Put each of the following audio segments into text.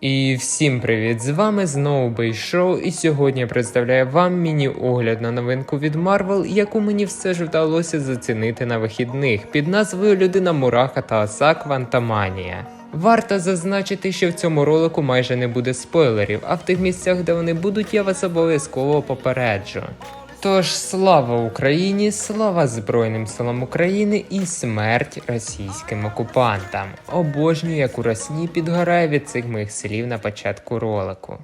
І всім привіт! З вами знову Бейшоу, і сьогодні я представляю вам міні-огляд на новинку від Marvel, яку мені все ж вдалося зацінити на вихідних під назвою Людина Мураха та Оса Квантаманія. Варто зазначити, що в цьому ролику майже не буде спойлерів, а в тих місцях, де вони будуть, я вас обов'язково попереджу. Тож слава Україні, слава Збройним силам України і смерть російським окупантам. Обожнюю, як у Росії підгорає від цих моїх слів на початку ролику.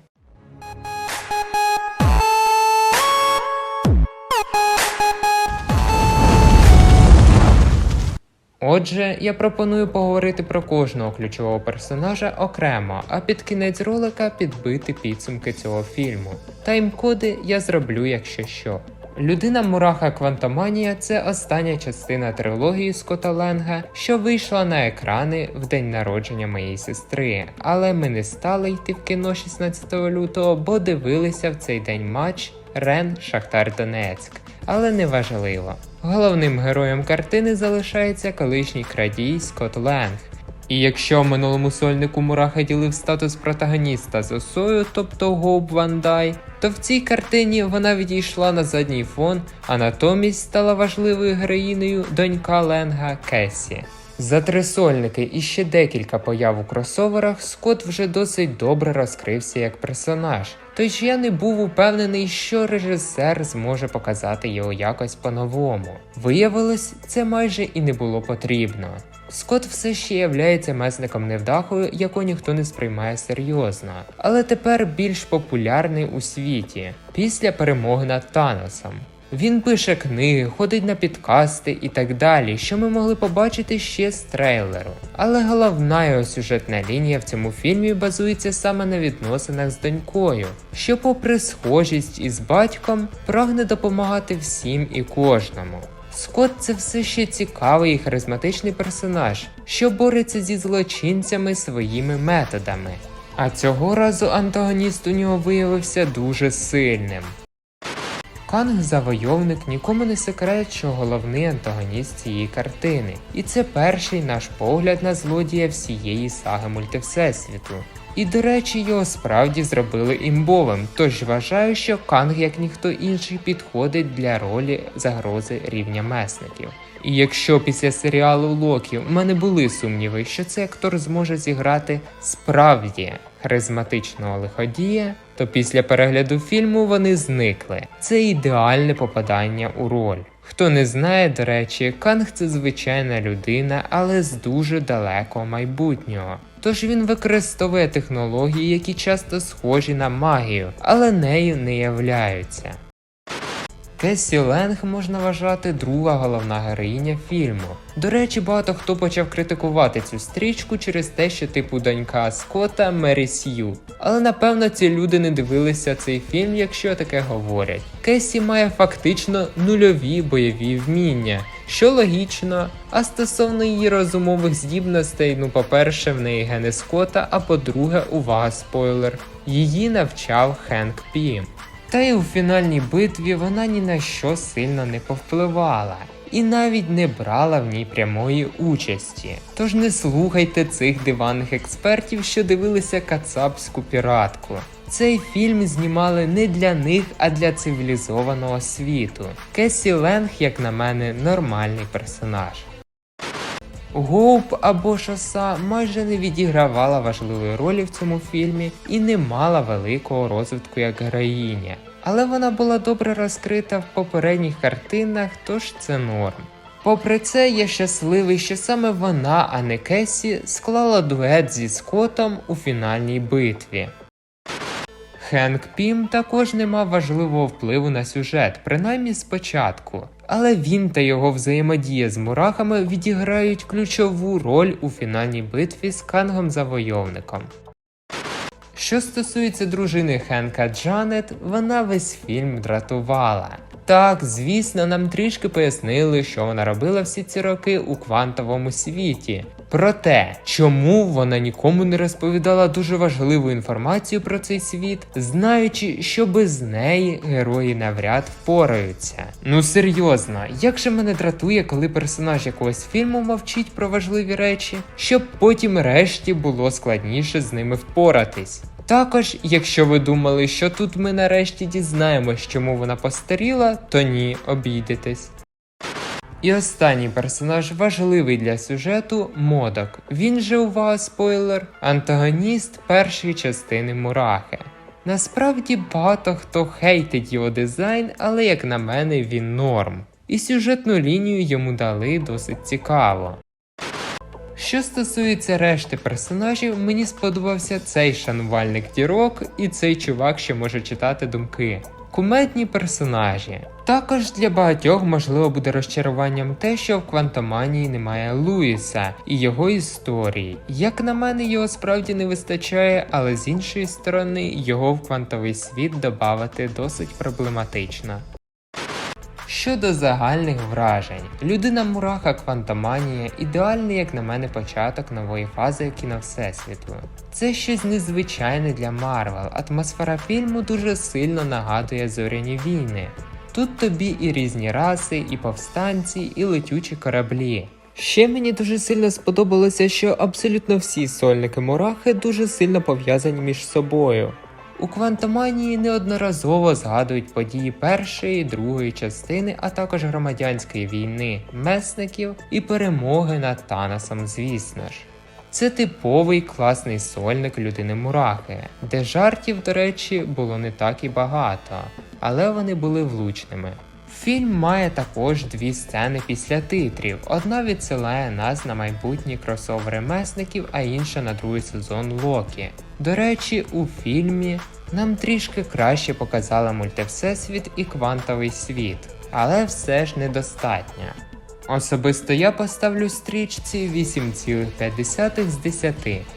Отже, я пропоную поговорити про кожного ключового персонажа окремо, а під кінець ролика підбити підсумки цього фільму. Тайм-коди я зроблю, якщо що. Людина Мураха Квантоманія це остання частина трилогії Скотта Ленга, що вийшла на екрани в день народження моєї сестри. Але ми не стали йти в кіно 16 лютого, бо дивилися в цей день матч Рен Шахтар Донецьк. Але не важливо. Головним героєм картини залишається колишній крадій Скотт Ленг. І якщо минулому сольнику Мураха ділив статус протагоніста з осою, тобто Гоуп Ван Дай, то в цій картині вона відійшла на задній фон, а натомість стала важливою героїнею донька Ленга Кесі. За три сольники і ще декілька появ у кросоверах Скотт вже досить добре розкрився як персонаж. Тож я не був упевнений, що режисер зможе показати його якось по-новому. Виявилось, це майже і не було потрібно. Скотт все ще являється месником невдахою, яку ніхто не сприймає серйозно, але тепер більш популярний у світі після перемоги над Таносом. Він пише книги, ходить на підкасти і так далі, що ми могли побачити ще з трейлеру. Але головна його сюжетна лінія в цьому фільмі базується саме на відносинах з донькою, що, попри схожість із батьком, прагне допомагати всім і кожному. Скотт це все ще цікавий і харизматичний персонаж, що бореться зі злочинцями своїми методами. А цього разу антагоніст у нього виявився дуже сильним. Канг завойовник нікому не секрет, що головний антагоніст цієї картини, і це перший наш погляд на злодія всієї саги мультивсесвіту. І до речі, його справді зробили імбовим, тож вважаю, що Канг, як ніхто інший, підходить для ролі загрози рівня месників. І якщо після серіалу Локі в мене були сумніви, що цей актор зможе зіграти справді харизматичного лиходія, то після перегляду фільму вони зникли. Це ідеальне попадання у роль. Хто не знає, до речі, Канг це звичайна людина, але з дуже далекого майбутнього. Тож він використовує технології, які часто схожі на магію, але нею не являються. Кесі Ленг можна вважати друга головна героїня фільму. До речі, багато хто почав критикувати цю стрічку через те, що типу донька Скотта Мері Сью. Але напевно ці люди не дивилися цей фільм, якщо таке говорять. Кесі має фактично нульові бойові вміння, що логічно. А стосовно її розумових здібностей, ну по-перше, в неї гени Скотта, а по-друге, увага, спойлер, її навчав Хенк Пім. Та й у фінальній битві вона ні на що сильно не повпливала і навіть не брала в ній прямої участі. Тож не слухайте цих диванних експертів, що дивилися кацапську піратку. Цей фільм знімали не для них, а для цивілізованого світу. Кесі Ленг, як на мене, нормальний персонаж. Гоуп або Шоса майже не відігравала важливої ролі в цьому фільмі і не мала великого розвитку як героїня. Але вона була добре розкрита в попередніх картинах, тож це норм. Попри це, я щасливий, що саме вона, а не Кесі, склала дует зі Скоттом у фінальній битві. Хенк Пім також не мав важливого впливу на сюжет, принаймні спочатку. Але він та його взаємодія з мурахами відіграють ключову роль у фінальній битві з Кангом Завойовником. Що стосується дружини Хенка Джанет, вона весь фільм дратувала. Так, звісно, нам трішки пояснили, що вона робила всі ці роки у квантовому світі. Проте, чому вона нікому не розповідала дуже важливу інформацію про цей світ, знаючи, що без неї герої навряд впораються. Ну серйозно, як же мене дратує, коли персонаж якогось фільму мовчить про важливі речі, щоб потім решті було складніше з ними впоратись. Також, якщо ви думали, що тут ми нарешті дізнаємось, чому вона постаріла, то ні, обійдетесь. І останній персонаж важливий для сюжету Модок. Він же у вас спойлер, антагоніст першої частини Мурахи. Насправді багато хто хейтить його дизайн, але як на мене він норм. І сюжетну лінію йому дали досить цікаво. Що стосується решти персонажів, мені сподобався цей шанувальник дірок і цей чувак, що може читати думки. Кумедні персонажі. Також для багатьох можливо буде розчаруванням те, що в Квантоманії немає Луїса і його історії. Як на мене, його справді не вистачає, але з іншої сторони, його в квантовий світ додати досить проблематично. Щодо загальних вражень, людина Мураха Квантоманія ідеальний, як на мене, початок нової фази кіно Всесвіту. Це щось незвичайне для Марвел. Атмосфера фільму дуже сильно нагадує зоряні війни. Тут тобі і різні раси, і повстанці, і летючі кораблі. Ще мені дуже сильно сподобалося, що абсолютно всі сольники Мурахи дуже сильно пов'язані між собою. У Квантоманії неодноразово згадують події першої і другої частини, а також громадянської війни, месників і перемоги над Таносом, звісно ж. Це типовий класний сольник людини Мурахи, де жартів, до речі, було не так і багато, але вони були влучними. Фільм має також дві сцени після титрів. Одна відсилає нас на майбутні кросовери месників, а інша на другий сезон Локі. До речі, у фільмі нам трішки краще показали мультивсесвіт і квантовий світ, але все ж недостатньо. Особисто я поставлю стрічці 8,5 з 10.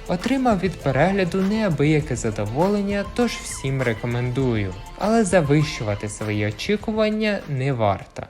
Отримав від перегляду неабияке задоволення, тож всім рекомендую. Але завищувати свої очікування не варто.